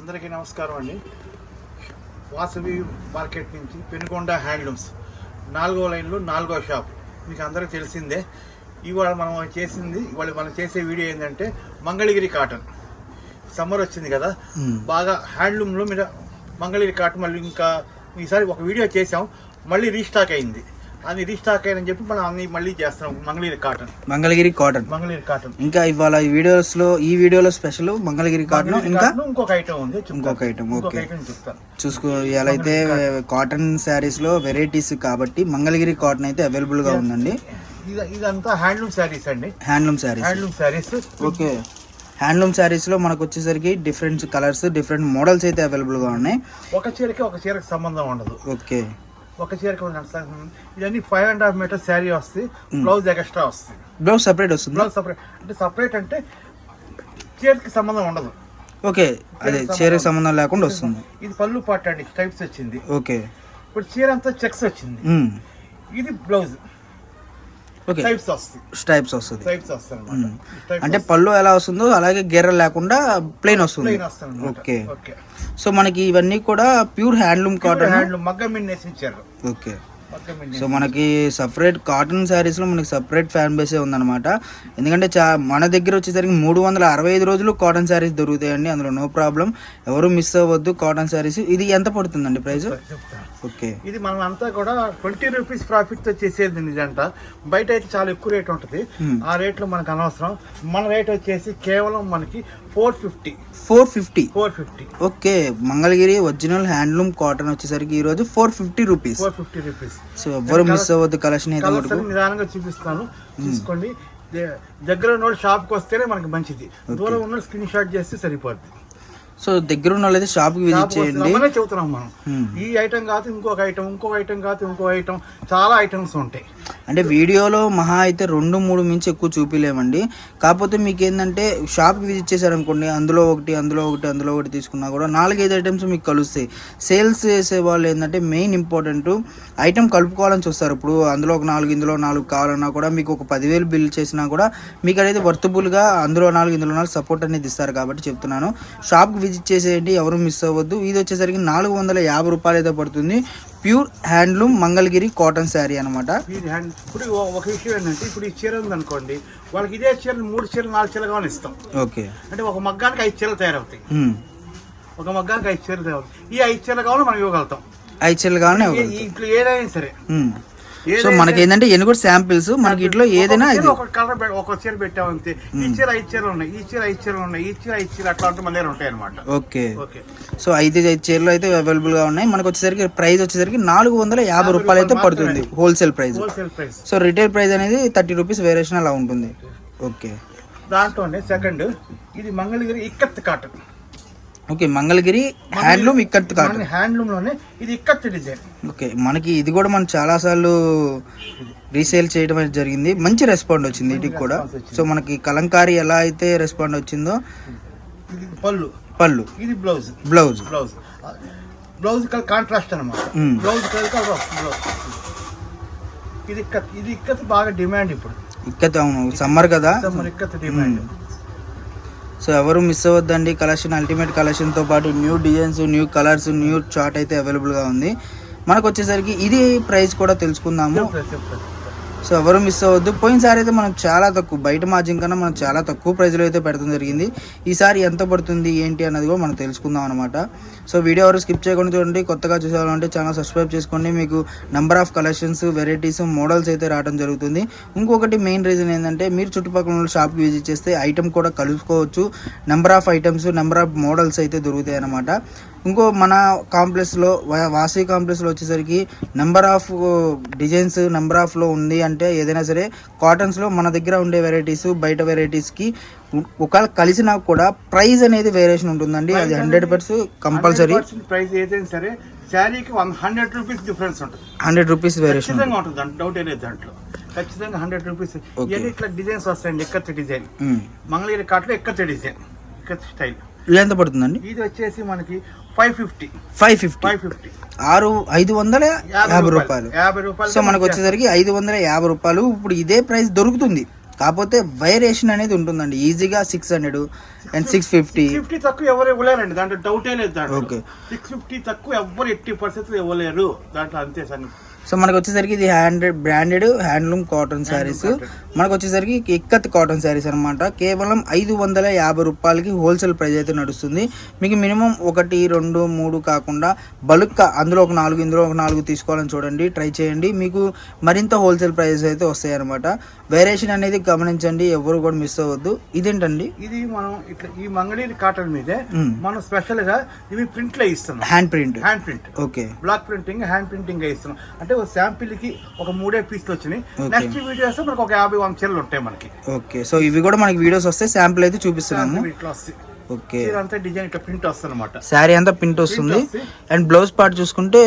అందరికీ నమస్కారం అండి. వాసవి మార్కెట్ నుంచి పెనుకొండ హ్యాండ్లూమ్స్ నాలుగో లైన్లో నాలుగో షాప్. మీకు అందరికీ తెలిసిందే ఇవాళ మనం చేసింది ఇవాళ మనం చేసే వీడియో ఏంటంటే మంగళగిరి కాటన్. సమ్మర్ వచ్చింది కదా బాగా హ్యాండ్లూమ్లో మీద మంగళగిరి కాటన్ మళ్ళీ ఇంకా ఈసారి ఒక వీడియో చేసాం మళ్ళీ రీస్టాక్ అయింది. అది రీస్టాక్ అయిందని చెప్పి మనం అన్ని మళ్ళీ చేస్తున్నాం. Mangalagiri cotton. Mangalagiri cotton. Mangalagiri cotton. ఇంకా ఇవాళ ఈ వీడియోస్లో ఈ వీడియోలో స్పెషల్ మంగళగిరి కాటన్. ఇంకా ఇంకొక ఐటమ్ ఉంది. ఇంకొక. ఐటమ్ చెప్తాను చూసుకో ఇలా అయితే కాటన్. శారీస్లో వెరైటీస్ కాబట్టి మంగళగిరి కాటన్ అయితే అవైలబుల్గా ఉందండి. ఇది ఇదంతా హ్యాండ్లూమ్ శారీస్ అండి. Handloom sarees handloom sarees okay. Handloom శారీస్లో మనకు వచ్చేసరికి డిఫరెంట్ కలర్స్ డిఫరెంట్ మోడల్స్ అయితే అవైలబుల్గా ఉన్నాయి. ఒక చీరకి ఒక చీరకి సంబంధం ఉండదు. ఓకే. ఒక చీరకి సంబంధం. ఇవన్నీ five and half meter saree వస్తుంది బ్లౌజ్ ఎక్స్ట్రా వస్తుంది బ్లౌజ్ సపరేట్ వస్తుంది? బ్లౌజ్ సపరేట్ అంటే సపరేట్ అంటే చీరకి సంబంధం ఉండదు. ఓకే. అదే చీరకు సంబంధం లేకుండా వస్తుంది. ఇది పళ్ళు పాట అండి స్టైప్స్ వచ్చింది. ఓకే. ఇప్పుడు చీర అంతా చెక్స్ వచ్చింది. మ్మ్. ఇది బ్లౌజ్ టైప్స్ వస్తుంది టైప్స్ వస్తుంది అంటే పళ్ళు ఎలా వస్తుందో అలాగే గెర్ర లేకుండా ప్లెయిన్ వస్తుంది. ప్లెయిన్ ఓకే ఓకే సో మనకి ఇవన్నీ కూడా ప్యూర్ హ్యాండ్లూమ్ కాటన్ హ్యాండ్లూమ్ మగ్గం మీద నేసించారు ఓకే సో మనకి సపరేట్ కాటన్ శారీస్లో మనకి సపరేట్ ఫ్యాన్ బేసే ఉందన్నమాట. ఎందుకంటే చా మన దగ్గర వచ్చేసరికి మూడు వందల అరవై ఐదు రోజులు కాటన్ శారీస్ దొరుకుతాయండి. అందులో నో ప్రాబ్లం ఎవరు మిస్ అవ్వద్దు కాటన్ శారీస్ ఇది ఎంత పడుతుందండి ప్రైస్ ఓకే. ఇది మనం అంతా కూడా ట్వంటీ రూపీస్ ప్రాఫిట్తో చేసేది నిజంట. బయట అయితే చాలా ఎక్కువ రేట్ ఉంటుంది. ఆ రేట్లో మనకు అనవసరం. మన రేట్ వచ్చేసి కేవలం మనకి four fifty. Four fifty? Four fifty. Okay Mangalagiri original handloom cotton వచ్చేసరికి ఈ రోజు four fifty rupees. Four fifty rupees. So ఎవరు మిస్ అవ్వద్దు కలెక్షన్ అయితే మటుకు. నిదానంగా చూపిస్తాను. తీసుకోండి దే- దగ్గర ఉన్న షాప్కి వస్తేనే మనకి మంచిది. దూరం ఉన్న స్క్రీన్ షాట్ చేస్తే సరిపోద్ది. సో దగ్గర ఉన్న వాళ్ళైతే షాప్కి విజిట్ చేయండి. చెబుతున్నాం మనం. Hmm. ఈ ఐటమ్ కాదు ఇంకొక ఐటమ్ ఇంకొక ఐటమ్ కాదు ఇంకో ఐటమ్ చాలా ఐటమ్స్ ఉంటాయి. అంటే వీడియోలో మహా అయితే రెండు మూడు మించి ఎక్కువ చూపిలేమండి. కాకపోతే మీకు ఏంటంటే షాప్కి విజిట్ చేశారనుకోండి అందులో ఒకటి అందులో ఒకటి అందులో ఒకటి తీసుకున్నా కూడా నాలుగైదు ఐటమ్స్ మీకు కలుస్తాయి. సేల్స్ చేసే వాళ్ళు ఏంటంటే మెయిన్ ఇంపార్టెంట్ ఐటమ్ కలుపుకోవాలని చూస్తారు. ఇప్పుడు అందులో ఒక నాలుగు ఇందులో నాలుగు కావాలన్నా కూడా మీకు ఒక పదివేలు బిల్ చేసినా కూడా మీకు అనేది వర్తబుల్గా అందులో నాలుగు ఇందులో నాలుగు సపోర్ట్ అనేది ఇస్తారు కాబట్టి చెప్తున్నాను. షాప్కి విజిట్ చేసేయండి ఎవరు మిస్ అవ్వద్దు. ఇది వచ్చేసరికి నాలుగు వందల యాభై రూపాయలు అయితే పడుతుంది. Pure handloom Mangalagiri cotton saree అనమాట ఇప్పుడు ఒక విషయం ఏంటంటే ఇప్పుడు ఈ చీర ఉందనుకోండి వాళ్ళకి ఇదే చీరలు మూడు చీరలు నాలుగు చీరలు కావాలి ఇస్తాం. ఓకే. అంటే ఒక మగ్గానికి ఐదు చీరలు తయారవుతాయి. ఒక మగ్గానికి ఐదు చీరలు తయారవుతాయి. ఈ ఐదు చీరలు కావాలి మనం ఇవ్వగలుగుతాం. ఐదు చీరలు. ఈ ఇంట్లో ఏదైనా సరే. సో మనకి ఏంటంటే ఎన్ని కూడా శాంపిల్స్ మనకి ఇట్లో ఏదైనా ఇది. ఒక కలర్ ఒక చీర పెట్టామంతే ఈ చీర ఐదు చీరలు ఉన్నాయి ఈ చీర ఐదు చీరలు ఉన్నాయి ఈ చీర ఐదు చీర అట్లా అంటే దగ్గర ఉంటాయి అనమాట ఓకే. ఓకే. సో ఐదు ఐదు చీరలు అయితే అవైలబుల్గా ఉన్నాయి. మనకు వచ్చేసరికి ప్రైస్ వచ్చేసరికి నాలుగు వందల యాభై రూపాయలు అయితే పడుతుంది wholesale price wholesale price so retail price అనేది థర్టీ రూపీస్ వేరియేషన్ అలా ఉంటుంది. ఓకే దాంట్లోనే సెకండ్ ఇది Mangalagiri ikat cotton okay Mangalagiri handloom ikat మన హ్యాండ్లూమ్లోనే ఇది ఇక్కత్ డిజైన్. ఓకే మనకి ఇది కూడా మనం చాలా సార్లు రీసేల్ చేయడం అనేది జరిగింది. మంచి రెస్పాండ్ వచ్చింది వీటికి కూడా. సో మనకి కలంకారీ ఎలా అయితే రెస్పాండ్ వచ్చిందో పళ్ళు. పళ్ళు. ఇది blouse. Blouse. Blouse. Blouse colour contrast అనమాట. Blouse blouse. ఇది ఇక్కత్ ఇది ఇక్కత్ బాగా డిమాండ్ ఇప్పుడు. ఇక్కత్ అవును సమ్మర్ కదా. మన ఇక్కత్ డిమాండ్. సో ఎవరు మిస్ అవ్వద్దండి. కలెక్షన్ అల్టిమేట్ కలెక్షన్తో పాటు new designs new colours new chat అయితే అవైలబుల్గా ఉంది. మనకు వచ్చేసరికి ఇది ప్రైస్ కూడా తెలుసుకుందాము. సో ఎవరు మిస్ అవ్వద్దు. పోయినసారి అయితే మనం చాలా తక్కువ బయట మార్జిన్ కన్నా మనం చాలా తక్కువ ప్రైజ్లో అయితే పెడతాం జరిగింది. ఈసారి ఎంత పడుతుంది ఏంటి అన్నది కూడా మనం తెలుసుకుందాం అనమాట సో వీడియో ఎవరు స్కిప్ చేయకుండా చూడండి. కొత్తగా చూసేవాళ్ళంటే ఛానల్ సబ్స్క్రైబ్ చేసుకోండి. మీకు number of collections varieties models అయితే రావడం జరుగుతుంది. ఇంకొకటి మెయిన్ రీజన్ ఏంటంటే మీరు చుట్టుపక్కల ఉన్న షాప్కి విజిట్ చేస్తే ఐటమ్ కూడా కలుసుకోవచ్చు. Number of items number of models అయితే దొరుకుతాయి అనమాట ఇంకో మన కాంప్లెక్స్లో వాసవి కాంప్లెక్స్లో వచ్చేసరికి నెంబర్ ఆఫ్ డిజైన్స్ నెంబర్ ఆఫ్లో ఉంది అంటే ఏదైనా సరే కాటన్స్లో మన దగ్గర ఉండే వెరైటీస్ బయట వెరైటీస్కి ఒకవేళ కలిసినా కూడా ప్రైస్ అనేది వేరియేషన్ ఉంటుందండి. అది హండ్రెడ్ పర్సెంట్ కంపల్సరీ ప్రైస్ ఏదైనా సరే శారీకి వన్ హండ్రెడ్ రూపీస్ డిఫరెన్స్ ఉంటుంది. హండ్రెడ్ రూపీస్ వేరియేషన్ ఉంటుంది. డౌట్ లేదు దాంట్లో. ఖచ్చితంగా హండ్రెడ్ రూపీస్. ఇవన్నీ ఇట్లా డిజైన్స్ వస్తాయండి ఎక్కత్ డిజైన్ మంగళగిరి కాట్లో ఎక్కత్ డిజైన్ ఎక్కత్ స్టైల్ ఇది ఎంత పడుతుందండి? ఇది వచ్చేసి మనకి five fifty. Five fifty. Five fifty. ఆరు ఐదు వందల యాభై రూపాయలు. యాభై రూపాయలు సో మనకు వచ్చేసరికి ఐదు వందల యాభై రూపాయలు. ఇప్పుడు ఇదే ప్రైస్ దొరుకుతుంది. కాకపోతే వైరేషన్ అనేది ఉంటుందండి. ఈజీగా six hundred and six fifty. Fifty తక్కువ ఎవరు ఇవ్వలేరండి. దాంట్లో డౌటే లేదు Okay. సిక్స్ ఫిఫ్టీ తక్కువ ఎవ్వరు ఎట్టి పరిస్థితులు ఇవ్వలేరు. దాంట్లో అంతే సంగతి. సో మనకు వచ్చేసరికి ఇది hundred branded handloom cotton sarees మనకు వచ్చేసరికి ఇక్కత్ కాటన్ శారీస్ అనమాట కేవలం ఐదు వందల యాభై రూపాయలకి హోల్సేల్ ప్రైస్ అయితే నడుస్తుంది. మీకు మినిమం ఒకటి రెండు మూడు కాకుండా బల్క్ అందులో ఒక నాలుగు ఇందులో ఒక నాలుగు తీసుకోవాలని చూడండి. ట్రై చేయండి. మీకు మరింత హోల్సేల్ ప్రైజెస్ అయితే వస్తాయి అనమాట వేరియేషన్ అనేది గమనించండి. ఎవరు కూడా మిస్ అవ్వద్దు. ఇదేంటండి? ఇది మనం ఇట్లా ఈ మంగళగిరి కాటన్ మీదే. మనం స్పెషల్గా ఇవి ప్రింట్లో ఇస్తున్నాం. Hand print hand print okay block printing hand printing ఇస్తున్నాం. అంటే శాంపిల్కి ఒక మూడే పీసులు వచ్చినాయి. నెక్స్ట్ వీడియోస్ మనకు ఒక యాభై వంద చీరలు ఉంటాయి మనకి. ఓకే. సో ఇవి కూడా మనకి వీడియోస్ వస్తే శాంపుల్ అయితే చూపిస్తున్నాము. ఇట్లా వస్తాయి. ఓకే. డిజైన్ ఇట్లా ప్రింట్ వస్తుంది అనమాట శారీ అంతా ప్రింట్ వస్తుంది. అండ్ బ్లౌజ్ పార్ట్ చూసుకుంటే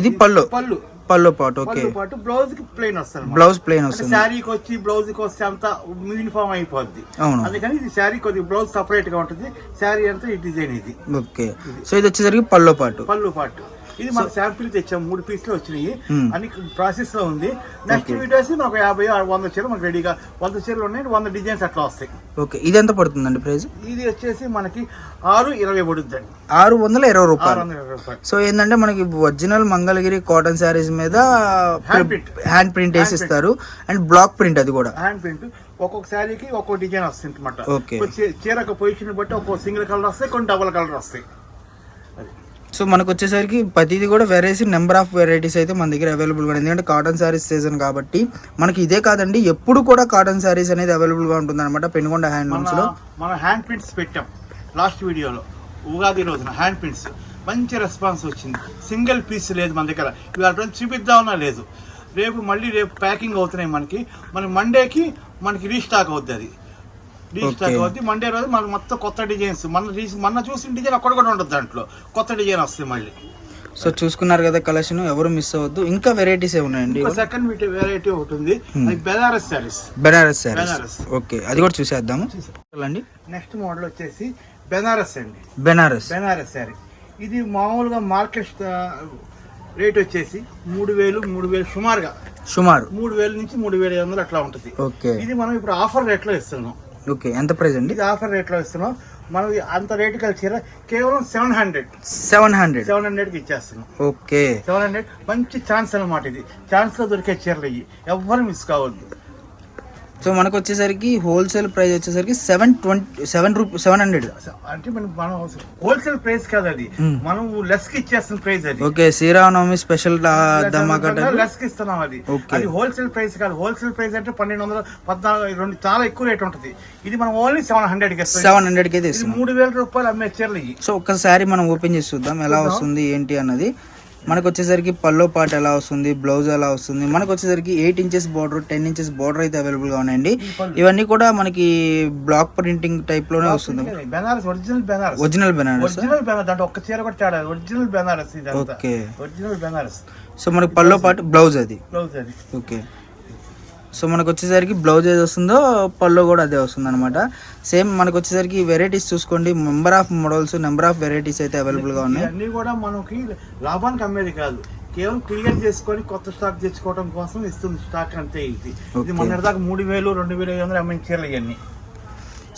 ఇది పళ్ళు. పళ్ళు. పళ్ళు పార్ట్ ఓకే. పాటు బ్లౌజ్కి ప్లెయిన్ వస్తుంది బ్లౌజ్ ప్లెయిన్ వస్తుంది. శారీకి వచ్చి బ్లౌజ్కి వస్తే అంతా యూనిఫామ్ అయిపోద్ది. అవును. అందుకని ఇది శారీ కొద్దిగా బ్లౌజ్ సపరేట్గా ఉంటుంది. శారీ అంతా ఈ డిజైన్ ఇది. ఓకే. సో ఇది వచ్చేసరికి పళ్ళు పాటు పళ్ళు పాటు ఇది మన శాంపిల్ తెచ్చాం మూడు పీసులు వచ్చినాయి. Hmm. అన్ని ప్రాసెస్లో ఉంది. నెక్స్ట్ వీడియోస్ మనకు యాభై వంద చీరలు మనకు రెడీగా వంద చీరలు ఉన్నాయి వంద డిజైన్స్ అట్లా వస్తాయి. ఓకే ఇది ఎంత పడుతుందండి ప్రైస్? ఇది వచ్చేసి మనకి ఆరు ఇరవై పడుద్దండి. ఆరు వందల ఇరవై ఆరు రూపాయలు వందల ఇరవై రూపాయలు. సో ఏంటంటే మనకి ఒరిజినల్ మంగళగిరి కాటన్ శారీస్ మీద. హ్యాండ్ ప్రింట్ వేసి ఇస్తారు అండ్ బ్లాక్ ప్రింట్ అది కూడా. హ్యాండ్ ప్రింట్ ఒక్కొక్క శారీకి ఒక్కొక్క డిజైన్ వస్తుంది అనమాట Okay. చీర ఒక పొజిషన్ బట్టి ఒక్కొక్క సింగిల్ కలర్ వస్తాయి కొన్ని డబుల్ కలర్ వస్తాయి. సో మనకు వచ్చేసరికి ప్రతిదీ కూడా వెరైటీ నెంబర్ ఆఫ్ వెరైటీస్ అయితే మన దగ్గర అవైలబుల్గా ఉంది. ఎందుకంటే కాటన్ శారీస్ సీజన్ కాబట్టి మనకి ఇదే కాదండి ఎప్పుడు కూడా కాటన్ శారీస్ అనేది అవైలబుల్గా ఉంటుంది అనమాట పెనుగొండ లో. మన హ్యాండ్ ప్రింట్స్ పెట్టాం లాస్ట్ వీడియోలో. ఉగాది రోజున హ్యాండ్ ప్రింట్స్ మంచి రెస్పాన్స్ వచ్చింది. సింగిల్ పీస్ లేదు మన దగ్గర. ఇవాళ చూపిద్దామన్నా లేదు. రేపు మళ్ళీ రేపు ప్యాకింగ్ అవుతున్నాయి మనకి. మన మండేకి మనకి రీస్టాక్ అవుద్ది అది. Okay. అవుద్ది మండే రోజు మనకు మొత్తం కొత్త డిజైన్స్ మన మొన్న చూసిన డిజైన్ అక్కడ కూడా ఉండదు దాంట్లో. కొత్త డిజైన్ వస్తాయి మళ్ళీ. సో చూసుకున్నారు కదా కలెక్షన్ ఎవరు మిస్ అవ్వద్దు. ఇంకా వెరైటీస్ ఏ ఉన్నాయండి? సెకండ్ వీటి వెరైటీ ఒకటి ఉంది. బెనారస్ శారీస్ బెనారస్ బెనారస్. ఓకే అది కూడా చూసేద్దాము. అండి నెక్స్ట్ మోడల్ వచ్చేసి బెనారస్ అండి. బెనారస్ బెనారస్ శారీ ఇది మామూలుగా మార్కెట్ రేట్ వచ్చేసి మూడు వేలు మూడు వేలు సుమారుగా. సుమారు. మూడు వేల నుంచి మూడు వేల ఐదు వందలు అట్లా ఉంటుంది. ఓకే ఇది మనం ఇప్పుడు ఆఫర్ రేట్లో ఇస్తున్నాం. ఓకే ఎంత ప్రైస్ అండి? ఇది ఆఫర్ రేట్లో ఇస్తున్నాం. మనం అంత రేటు కలిసి కేవలం seven hundred seven hundred. Seven హండ్రెడ్కి ఇచ్చేస్తున్నాం. ఓకే. సెవెన్ హండ్రెడ్ మంచి ఛాన్స్ అన్నమాట ఇది. ఛాన్స్లో దొరికే చీరలు ఇవి. ఎవ్వరు మిస్ కావద్దు. సో మనకు వచ్చేసరికి హోల్సేల్ ప్రైస్ వచ్చేసరికి seven twenty seven rupee seven hundred అంటే మనం హోల్సేల్ ప్రైస్ కాదు అది. Hmm. మనం లెస్కి ఇచ్చేస్తున్న ప్రైస్ అది. ఓకే శ్రీరామనవమి స్పెషల్ ధమాకా లెస్కి ఇస్తున్నాం అది. అది హోల్సేల్ ప్రైస్ కాదు. హోల్సేల్ ప్రైస్ అంటే పన్నెండు వందల పద్నాలుగు రెండు చాలా ఎక్కువ రేట్ ఉంటుంది. ఇది మనం ఓన్లీ సెవెన్ హండ్రెడ్కి సెవెన్ ఇది ఇస్తున్నాం మూడు వేల రూపాయలు అమ్మే చీరలు సో ఒక్కసారి మనం ఓపెన్ చేసి చూద్దాం ఎలా వస్తుంది ఏంటి అన్నది. మనకు వచ్చేసరికి పల్లో పాట ఎలా వస్తుంది బ్లౌజ్ ఎలా వస్తుంది మనకు వచ్చేసరికి eight inches border ten inches border అయితే అవైలబుల్గా ఉన్నాయండి ఇవన్నీ కూడా మనకి బ్లాక్ ప్రింటింగ్ టైప్లోనే వస్తుంది. Benaras original Benaras. Original Benaras? Original Benaras. దాంట్లో ఒక్క చీర కూడా తేడా original Benaras okay. Original Benaras. So మనకి పల్లో పాట బ్లౌజ్ అది. బ్లౌజ్ అది. ఓకే. సో మనకు వచ్చేసరికి బ్లౌజ్ ఏది వస్తుందో పళ్ళు కూడా అదే వస్తుంది అనమాట సేమ్ మనకు వచ్చేసరికి వెరైటీస్ చూసుకోండి. Number of models number of varieties అయితే అవైలబుల్గా ఉన్నాయి. ఇవన్నీ కూడా మనకి లాభానికి అమ్మేది కాదు. కేవలం క్లియర్ చేసుకొని కొత్త స్టాక్ తెచ్చుకోవడం కోసం ఇస్తుంది స్టాక్ అంతే ఇది. మొన్న దాకా మూడు వేలు రెండు వేల ఐదు వందలు అమ్మిన చీరలు ఇవన్నీ.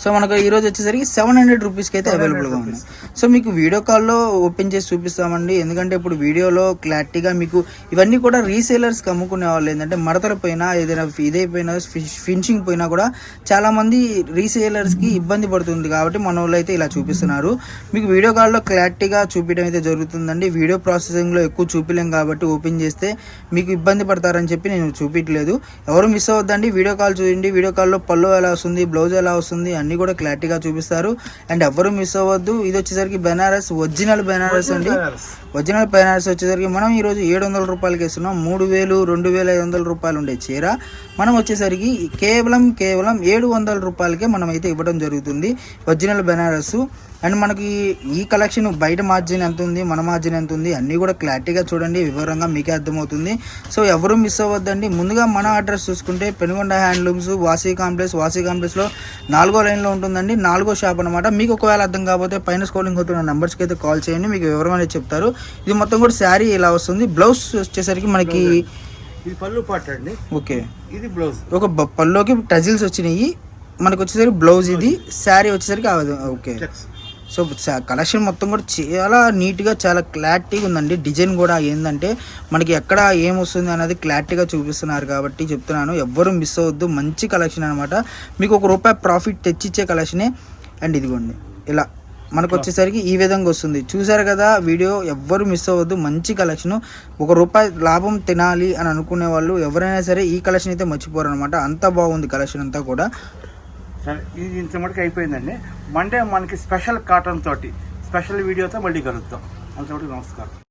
సో మనకు ఈ రోజు వచ్చేసరికి సెవెన్ హండ్రెడ్ రూపీస్కి అయితే 700 అవైలబుల్గా ఉంది సో మీకు వీడియో కాల్లో ఓపెన్ చేసి చూపిస్తామండి. ఎందుకంటే ఇప్పుడు వీడియోలో క్లారిటీగా మీకు ఇవన్నీ కూడా రీసేలర్స్కి అమ్ముకునే వాళ్ళు ఏంటంటే మడతలు పోయినా ఏదైనా ఇదైపోయినా ఫినిషింగ్ పోయినా కూడా చాలామంది రీసేలర్స్కి ఇబ్బంది పడుతుంది కాబట్టి మన వాళ్ళు అయితే ఇలా చూపిస్తున్నారు. మీకు వీడియో కాల్లో క్లారిటీగా చూపించడం అయితే జరుగుతుందండి. వీడియో ప్రాసెసింగ్లో ఎక్కువ చూపించలేం కాబట్టి ఓపెన్ చేస్తే మీకు ఇబ్బంది పడతారని చెప్పి నేను చూపించలేదు. ఎవరు మిస్ అవ్వద్దండి. వీడియో కాల్ చూడండి. వీడియో కాల్లో పళ్ళు ఎలా వస్తుంది బ్లౌజ్ ఎలా వస్తుంది అన్నీ కూడా క్లారిటీగా చూపిస్తారు. అండ్ ఎవరు మిస్ అవ్వద్దు. ఇది వచ్చేసరికి బెనారస్ ఒరిజినల్ బెనారస్ అండి. ఒరిజినల్ బెనారస్ వచ్చేసరికి మనం ఈరోజు ఏడు వందల రూపాయలకి ఇస్తున్నాం మూడు వేలు రెండు వేల ఐదు వందల రూపాయలు ఉండే చీర. మనం వచ్చేసరికి కేవలం కేవలం ఏడు వందల రూపాయలకే మనం అయితే ఇవ్వడం జరుగుతుంది ఒరిజినల్ బెనారస్. అండ్ మనకి ఈ కలెక్షన్ బయట మార్జిన్ ఎంత ఉంది మన మార్జిన్ ఎంత ఉంది అన్నీ కూడా క్లారిటీగా చూడండి వివరంగా మీకే అర్థమవుతుంది. సో ఎవరు మిస్ అవ్వద్దండి. ముందుగా మన అడ్రస్ చూసుకుంటే పెనుగొండ హ్యాండ్లూమ్స్ వాసీ కాంప్లెక్స్. వాసీ కాంప్లెక్స్లో నాలుగో లైన్లో ఉంటుందండి. నాలుగో షాప్ అనమాట మీకు ఒకవేళ అర్థం కాకపోతే పైన స్కోలింగ్ అవుతున్న నెంబర్స్కి అయితే కాల్ చేయండి. మీకు వివరం అనేది చెప్తారు. ఇది మొత్తం కూడా శారీ ఇలా వస్తుంది. బ్లౌజ్ వచ్చేసరికి మనకి ఇది పళ్ళు పాట అండి. ఓకే. ఇది బ్లౌజ్ ఒక పల్లోకి టజిల్స్ వచ్చినాయి. మనకు వచ్చేసరికి బ్లౌజ్ ఇది. శారీ వచ్చేసరికి ఓకే. సో కలెక్షన్ మొత్తం కూడా చాలా నీట్గా చాలా క్లారిటీగా ఉందండి. డిజైన్ కూడా ఏంటంటే మనకి ఎక్కడ ఏం వస్తుంది అనేది క్లారిటీగా చూపిస్తున్నారు కాబట్టి చెప్తున్నాను. ఎవ్వరూ మిస్ అవ్వద్దు. మంచి కలెక్షన్ అనమాట మీకు ఒక రూపాయి ప్రాఫిట్ తెచ్చిచ్చే కలెక్షనే అండ్ ఇదిగోండి. ఇలా మనకు వచ్చేసరికి ఈ విధంగా వస్తుంది. చూసారు కదా వీడియో ఎవ్వరు మిస్ అవ్వద్దు. మంచి కలెక్షన్ ఒక రూపాయి లాభం తినాలి అని అనుకునే వాళ్ళు ఎవరైనా సరే ఈ కలెక్షన్ అయితే మర్చిపోరు అనమాట అంత బాగుంది కలెక్షన్ అంతా కూడా. సరే ఇది ఇంత మటుకు అయిపోయిందండి. మండే మనకి స్పెషల్ కాటన్ తోటి స్పెషల్ వీడియోతో మళ్ళీ కలుగుతాం అంతవరకు నమస్కారం.